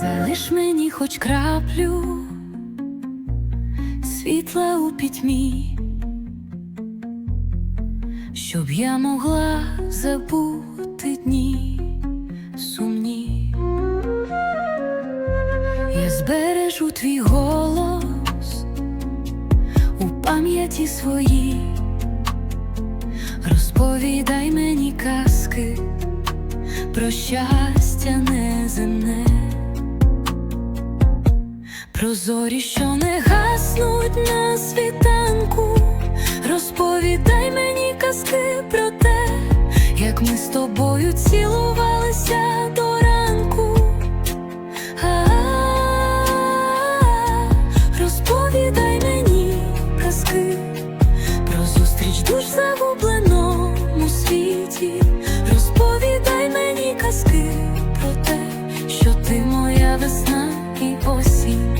залиш мені хоч краплю світла у пітьмі, щоб я могла забути дні сумні. Я збережу твій голос у пам'яті своїй, розповідай мені казки про щастя неземне, про зорі, що не гаснуть на світанку, розповідай мені казки про те, як ми з тобою цілувалися до ранку. А-а-а, Розповідай мені казки про зустріч душ загубленому світі. Розповідай мені казки про те, що ти моя весна і осінь,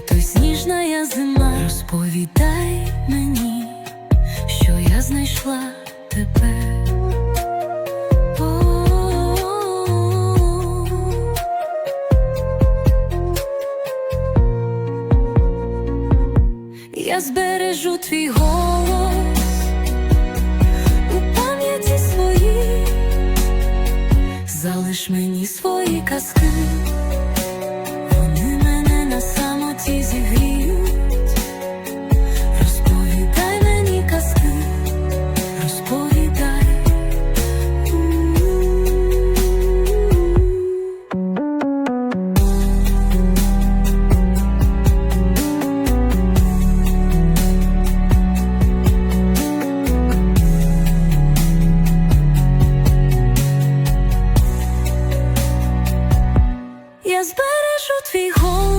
літо сніжна зима. Розповідай мені, що я знайшла тебе. Я збережу твій голос у пам'яті своїй, залиш мені свої казки, самоті зігріють. Розповідай мені казки, розповідай. Я збережу твій голос